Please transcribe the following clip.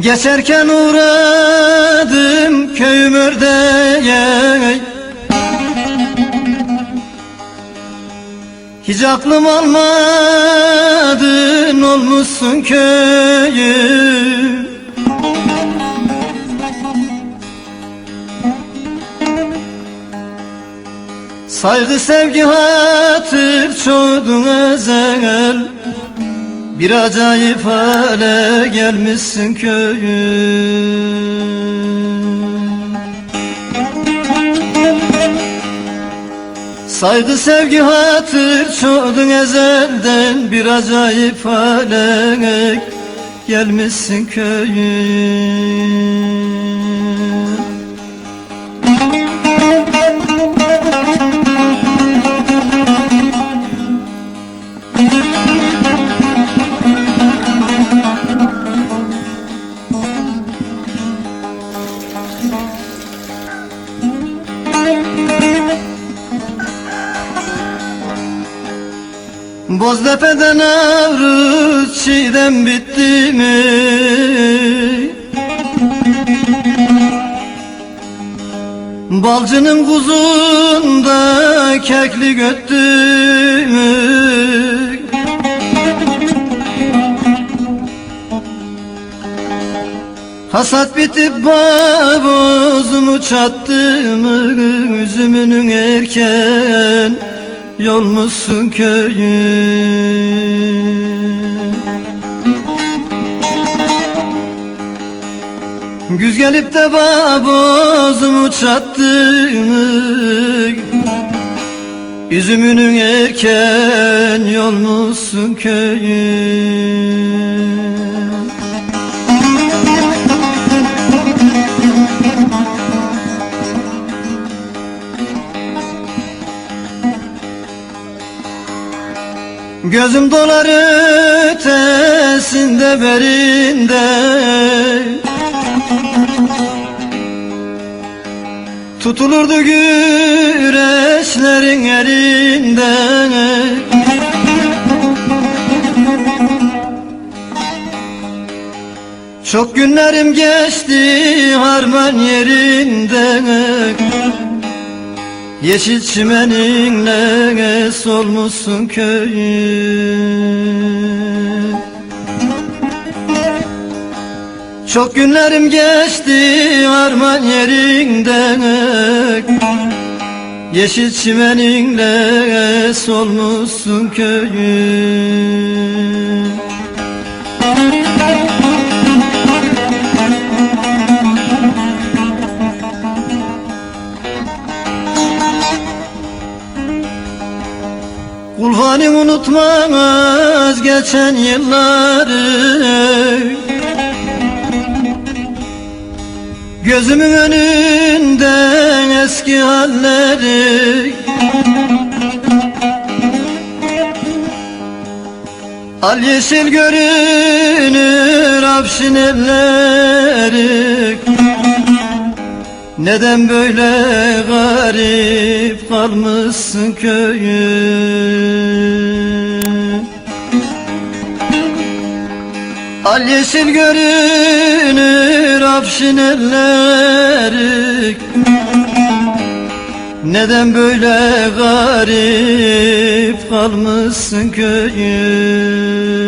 Geçerken uğradım köyüm ördeğe Hiç aklım almadı olmuşsun köyüm Saygı sevgi hatır çoğdun ezel Bir acayip hale gelmişsin köyüm Saygı sevgi hatır çoğdun ezelden Bir acayip hale gelmişsin köyüm Boztepe'den Avruz çiğdem bitti mi? Balcının kuzunda kekli göttü mü? Hasat bitip bozumu çattı mı Üzümünün erken yolmuşsun köyün. Güz gelip de bozumu çattı Üzümünün erken yolmuşsun köyün Gözüm dolar ötesinde berinde. Tutulurdu güreşlerin elinde. Çok günlerim geçti harman yerinde Yeşil çimeninle solmuşsun köyüm Çok günlerim geçti harman yerinde. Yeşil çimeninle solmuşsun köyüm Unutmaz geçen yılları. Gözümün önünden eski halleri. Al yeşil görünür afşin elleri neden böyle garip kalmışsın köyüm Al yeşil görünür afşin elleri. Neden böyle garip kalmışsın köyüm